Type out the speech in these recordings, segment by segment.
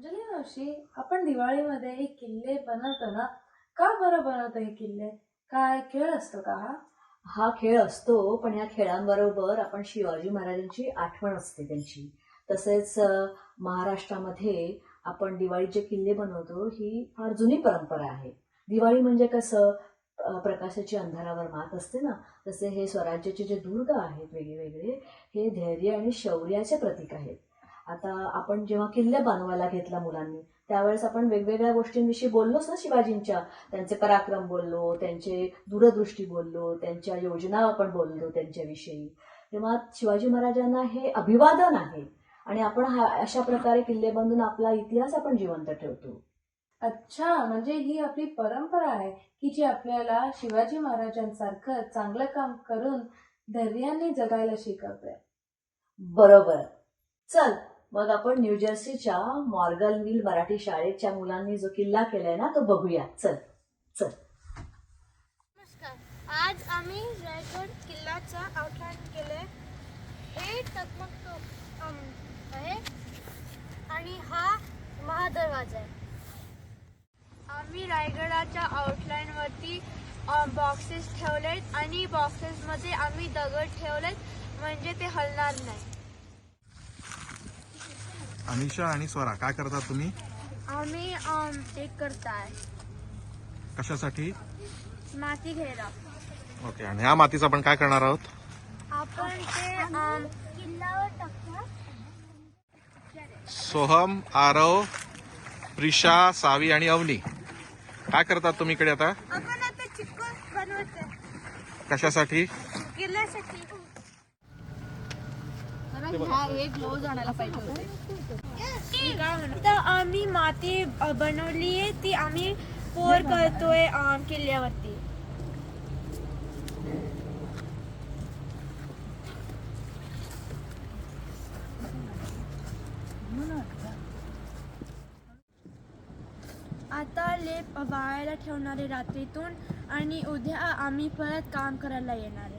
अंजली मावशी आपण दिवाळीमध्ये हे किल्ले बनवतो ना का बरं बनवतो हे किल्ले? काय खेळ असतो का हा? हा खेळ असतो पण या खेळांबरोबर आपण शिवाजी महाराजांची आठवण असते त्यांची. तसेच महाराष्ट्रामध्ये आपण दिवाळीचे किल्ले बनवतो ही फार जुनी परंपरा आहे. दिवाळी म्हणजे कसं प्रकाशाची अंधारावर मात असते ना तसे हे स्वराज्याचे जे दुर्ग आहेत वेगळे वेगळे हे धैर्य आणि शौर्याचे प्रतीक आहेत. आता आपण जेव्हा किल्ले बांधवायला घेतला मुलांनी त्यावेळेस आपण वेगवेगळ्या गोष्टींविषयी बोललोच ना शिवाजींच्या. त्यांचे पराक्रम बोललो त्यांचे दूरदृष्टी बोललो त्यांच्या योजना आपण बोललो त्यांच्याविषयी. तेव्हा शिवाजी महाराजांना हे अभिवादन आहे. आणि आपण हा अशा प्रकारे किल्ले बांधून आपला इतिहास आपण जिवंत ठेवतो. अच्छा म्हणजे ही आपली परंपरा आहे की जी आपल्याला शिवाजी महाराजांसारखं चांगलं काम करून धैर्याने जगायला शिकवते. बरोबर. चल मग आपण न्यूजर्सीच्या मॉर्गल मिल मराठी शाळेच्या मुलांनी जो किल्ला केलाय ना तो बघूया. चल चल. नमस्कार. आज आम्ही रायगड किल्ल्याचा आउटलाईन केले हे टकमक टोक आहे. आणि हा महादरवाजा आहे. आम्ही रायगडाच्या आउटलाईन वरती बॉक्सेस ठेवलेत आणि बॉक्सेस मध्ये आम्ही दगड ठेवलेत. म्हणजे ते हलणार नाही. अनिशा आणि स्वरा काय करता तुम्ही? आम्ही अम, ते करताय. कशासाठी? माती घेरा ओके आणि ह्या मातीचं आपण काय करणार आहोत? आपण ते अम, सोहम आरव प्रिशा सावी आणि अवनी काय करतात तुम्ही इकडे आता? आपण आता चिक्कू बनवतोय कशासाठी? तर आम्ही माती बनवली आहे ती आम्ही पोर करतोय किल्ल्यावरती. आता लेप वाळायला ठेवणारे रात्रीतून आणि उद्या आम्ही परत काम करायला येणार.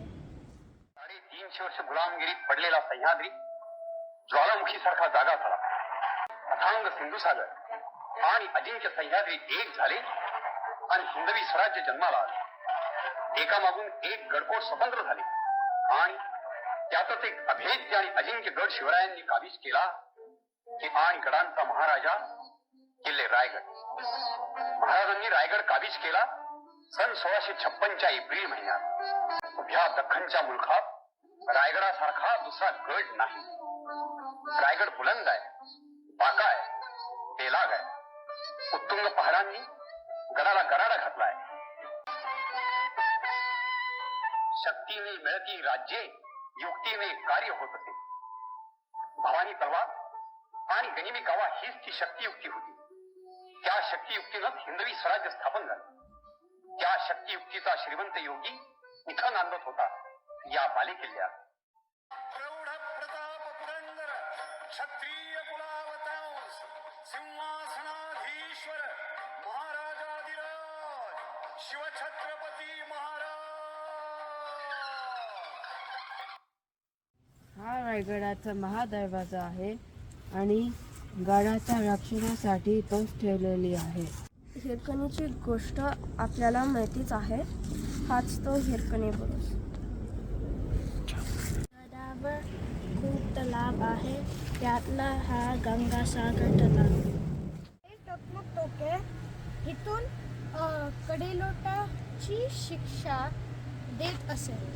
आहे वर्ष गुलामगिरीत पडलेला सह्याद्री, ज्वालामुखी सारखा जागा झाला. अथांग सिंधुसागर आणि अजिंक्य सह्याद्री एक झाले आणि हिंदवी स्वराज्य जन्माला आले. एकामागून एक गडकोट स्वतंत्र झाले. आणि त्यातच एक अभेद्य आणि अजिंक्य गड शिवरायांनी काबीज केला की आणि गडांचा महाराजा किल्ले रायगड. महाराजांनी रायगड काबीज केला सन सोळाशे छप्पनच्या एप्रिल महिन्यात. उभ्या दख्खनच्या मुलखात रायगडासारखा दुसरा गड नाही. रायगड बुलंद आहे बाका आहे बेलाग आहे. उत्तुंग पहाडांनी गडाला गराडा घातलाय. शक्तीने मिळती राज्ये युक्तीने कार्य होत असे. भवानी तलवार आणि गनिमी कावा हीच ती शक्तियुक्ती होती. त्या शक्तियुक्तीनंच हिंदवी स्वराज्य स्थापन झालं. त्या शक्तियुक्तीचा श्रीमंत योगी इथं नांदत होता. या बालेकिल्ल्यात प्रौढ प्रताप पुरंदर क्षत्रिय कुलावतांस सिंहासनाधीश्वर महाराजाधिराज शिवछत्रपती महाराज. हा रायगडाचा महादरवाजा आहे आणि गडाच्या रक्षणासाठी तोच ठेवलेली आहे. हिरकणीची गोष्ट आपल्याला माहितीच आहे. हाच तो हिरकणी बुरुज. आहे. त्यातला हा गंगासागर तलाव हे टोके. इथून कडेलोटाची शिक्षा देत असेल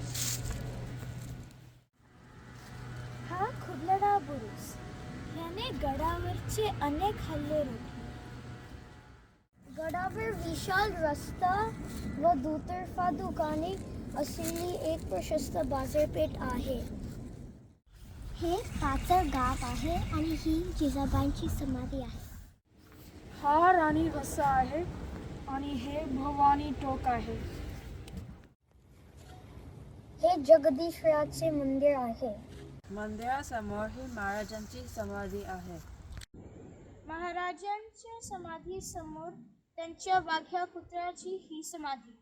हा खुदलडा बुरुज. याने गडावरचे अनेक हल्ले रोखले. गडावर विशाल रस्ता व दुतर्फा दुकाने असलेली एक प्रशस्त बाजारपेठ आहे. हे पाचर गाव आहे आणि ही जिजाबाईंची समाधी आहे. हा राणी रस्सा आहे आणि हे भवानी टोक आहे. हे जगदीश्वराचे मंदिर आहे. मंदिरासमोर ही महाराजांची समाधी आहे. महाराजांच्या समाधी समोर त्यांच्या वाघ्या कुत्र्याची ही समाधी.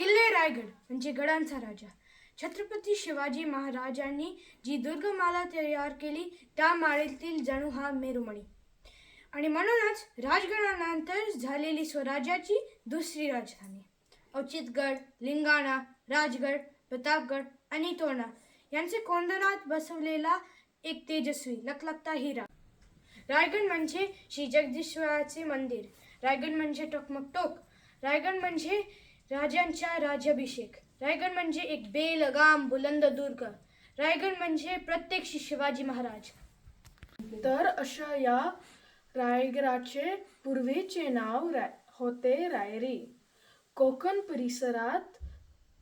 किल्ले रायगड म्हणजे गडांचा राजा. छत्रपती शिवाजी महाराजांनी जी दुर्गमाला तयार केली त्या माळेतील जणू हा मेरुमणी. आणि म्हणूनच राजगडानंतर झालेली स्वराज्याची दुसरी राजधानी. औचितगड लिंगाणा राजगड प्रतापगड आणि तोरणा यांचे कोंदनात बसवलेला एक तेजस्वी लखलखता हिरा. रायगड म्हणजे श्री जगदीश्वराचे मंदिर. रायगड म्हणजे टोकमक टोक. रायगड म्हणजे राजांचा राज्याभिषेक. रायगड म्हणजे एक बेलगाम बुलंद दुर्ग. रायगड म्हणजे प्रत्येक शिवाजी महाराज. तर अशा या रायगडाचे पूर्वीचे नाव राय होते रायरी. कोकण परिसरात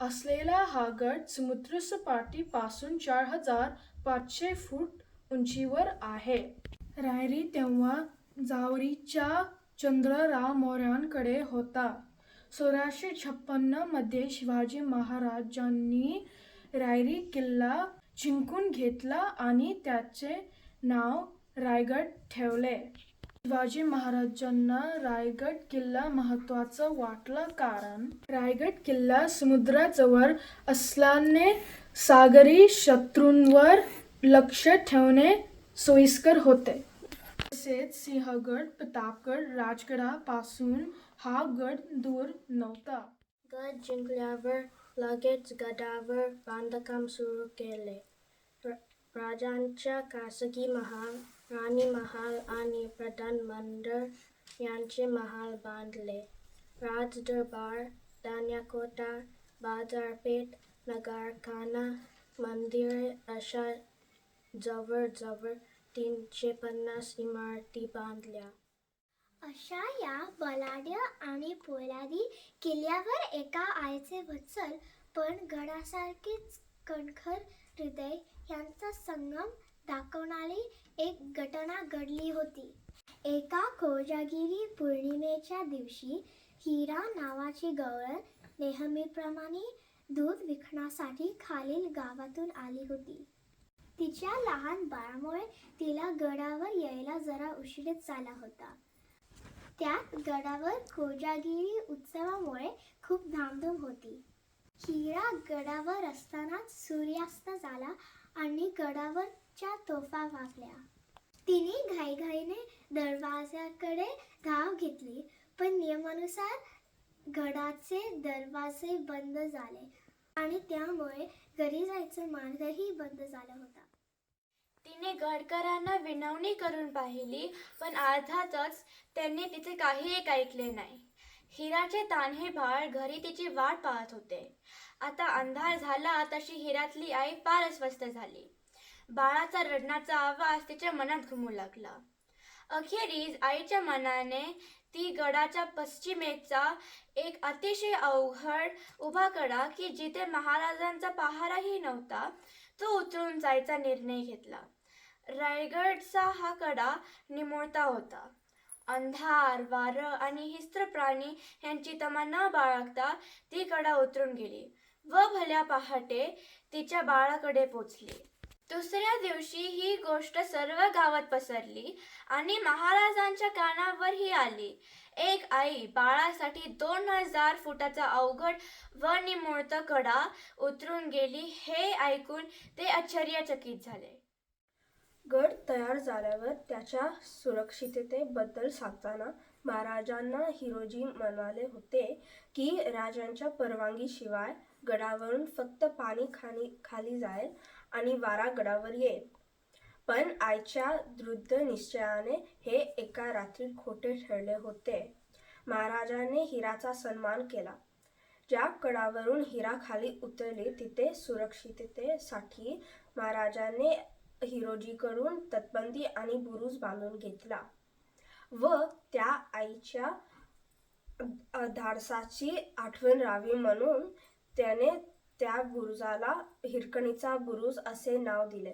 असलेला हा गड समुद्रसपाटीपासून चार हजार पाचशे फूट उंचीवर आहे. रायरी तेव्हा जावरीच्या चंद्रराव मौर्यांकडे होता. सोळाशे छप्पन्नमध्ये शिवाजी महाराजांनी रायरी किल्ला जिंकून घेतला आणि त्याचे नाव रायगड ठेवले. शिवाजी महाराजांना रायगड किल्ला महत्त्वाचा वाटला कारण रायगड किल्ला समुद्राजवळ असल्याने सागरी शत्रूंवर लक्ष ठेवणे सोयीस्कर होते. तसेच सिंहगड प्रतापगड राजगडापासून हा गड दूर नव्हता. गड जिंकल्यावर लगेच गडावर बांधकाम सुरू केले. राजांच्या खासगी महाल राणी महाल आणि प्रधानमंडळ यांचे महाल बांधले. राजदरबार धान्यकोटा बाजारपेठ नगारखाना मंदिरे अशा जवळजवळ तीनशे पन्नास इमारती बांधल्या. अशा या बलाढ्य आणि पोलादी किल्ल्यावर एका आईचे वत्सल पण गडासारखेच कणखर हृदय यांचा संगम दाखवणारी एक घटना घडली होती. एका कोजागिरी पौर्णिमेच्या दिवशी हिरा नावाची गवळ नेहमीप्रमाणे दूध विकण्यासाठी खालील गावातून आली होती. तिच्या लहान बाळामुळे तिला गडावर यायला जरा उशीरच झाला होता. त्यात गडावर कोजागिरी उत्सवामुळे खूप धामधूम होती. हिरा गडावर असतानाच सूर्यास्त झाला आणि गडावरच्या तोफा वागल्या तिने घाईघाईने दरवाजाकडे धाव घेतली पण नियमानुसार गडाचे दरवाजे बंद झाले आणि त्यामुळे घरी जायचं मार्गही बंद झाला होता. तिने गडकरांना विनवणी करून पाहिली पण अर्थातच त्यांनी तिचे काही एक ऐकले नाही. हिराचे तान्हे बाळ घरी तिची वाट पाहत होते. आता अंधार झाला तशी हिरातली आई फार अस्वस्थ झाली. बाळाचा रडण्याचा आवाज तिच्या मनात घुमू लागला. अखेरीस आईच्या मनाने ती गडाच्या पश्चिमेचा एक अतिशय अवघड उभा कडा की जिथे महाराजांचा पहाराही नव्हता तो उचलून जायचा निर्णय घेतला. रायगडचा हा कडा निमुळता होता. अंधार वारं आणि हिस्त्र प्राणी यांची तमा न बाळगता ती कडा उतरून गेली व भल्या पहाटे तिच्या बाळाकडे पोचली. दुसऱ्या दिवशी ही गोष्ट सर्व गावात पसरली आणि महाराजांच्या कानावरही आली. एक आई बाळासाठी दोन हजार फुटाचा अवघड व निमुळत कडा उतरून गेली हे ऐकून ते आश्चर्यचकित झाले. गड तयार झाल्यावर त्याच्या सुरक्षिततेबद्दल सांगताना महाराजांना हिरोजी म्हणाले होते की राजांच्या परवानगीशिवाय गडावरून फक्त पाणी खाली खाली जाईल आणि वारा गडावर येईल. पण आईच्या दृढ निश्चयाने हे एका रात्री खोटे ठरले होते. महाराजांनी हिराचा सन्मान केला. ज्या कडावरून हिरा खाली उतरली तिथे सुरक्षिततेसाठी महाराजांनी हिरोजीकडून तटबंदी आणि बुरुज बांधून घेतला व त्या आईच्या धाडसाची आठवण राहावी म्हणून त्याने त्या बुरुजाला हिरकणीचा बुरुज असे नाव दिले.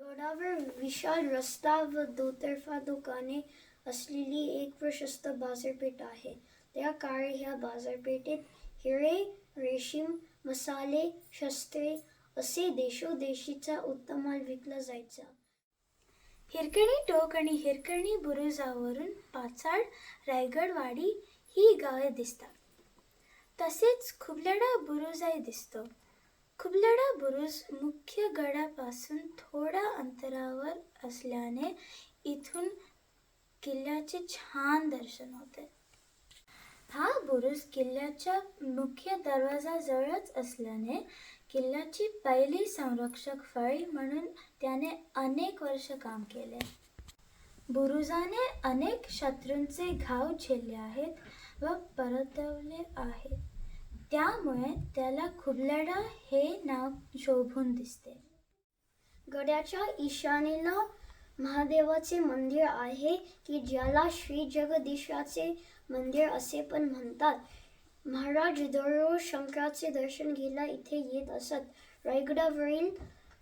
गडावर विशाल रस्ता व दुतर्फा दुकाने असलेली एक प्रशस्त बाजारपेठ आहे. त्या काळी ह्या बाजारपेठेत हिरे रेशीम मसाले शस्त्रे असे देशोदेशीचा उत्तम माल विकला जायचा. हिरकणी टोक आणि हिरकणी बुरुजावरून पाचाड रायगडवाडी ही गावे दिसतात. तसेच खुबलडा बुरुजही दिसतो. खुबलडा बुरुज मुख्य गडापासून थोड्या अंतरावर असल्याने इथून किल्ल्याचे छान दर्शन होते. हा बुरुज किल्ल्याच्या मुख्य दरवाजाजवळच असल्याने किल्ल्याची पहिली संरक्षक फळी म्हणून त्याने अनेक वर्ष काम केले. बुरुजाने अनेक शत्रूंचे घाव झेलले आहेत व परतवले आहेत त्यामुळे त्याला खुबलडा हे नाव शोभून दिसते. गड्याच्या ईशानेला महादेवाचे मंदिर आहे की ज्याला श्री जगदीशाचे मंदिर असे पण म्हणतात. महाराज दररोज शंकराचे दर्शन घ्यायला इथे येत असत. रायगडावरील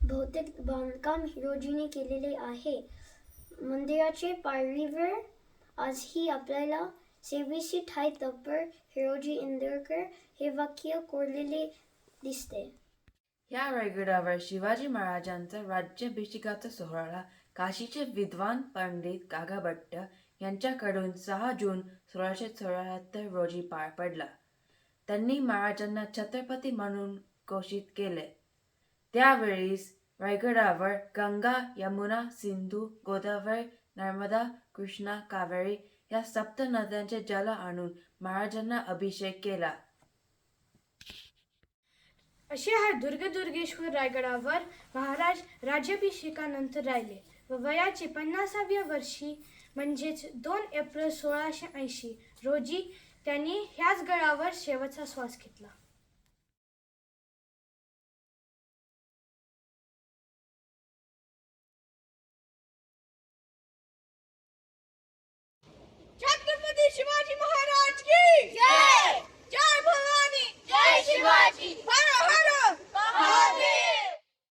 बहुतेक बांधकाम हिरोजीने केलेले आहे. मंदिराचे पायरीवर आजही आपल्याला सेवेशी ठाय तप्पर हिरोजी इंदोरकर हे वाक्य कोरलेले दिसते. या रायगडावर शिवाजी महाराजांचा राज्याभिषेकाचा सोहळा काशीचे विद्वान पंडित कागाभट्ट यांच्याकडून सहा जून सोळाशे चौऱ्याहत्तर रोजी पार पडला. त्यांनी महाराजांना छत्रपती म्हणून घोषित केले. त्यावेळीस रायगडावर गंगा यमुना सिंधू गोदावरी नर्मदा कृष्णा कावेरी या सप्त नद्यांचे जल आणून महाराजांना अभिषेक केला. असे हा दुर्गदुर्गेश्वर रायगडावर महाराज राज्याभिषेकानंतर राहिले व वयाचे पन्नासाव्या वर्षी म्हणजेच दोन एप्रिल सोळाशे ऐंशी रोजी त्यांनी ह्याच गळावर शेवटचा श्वास घेतला.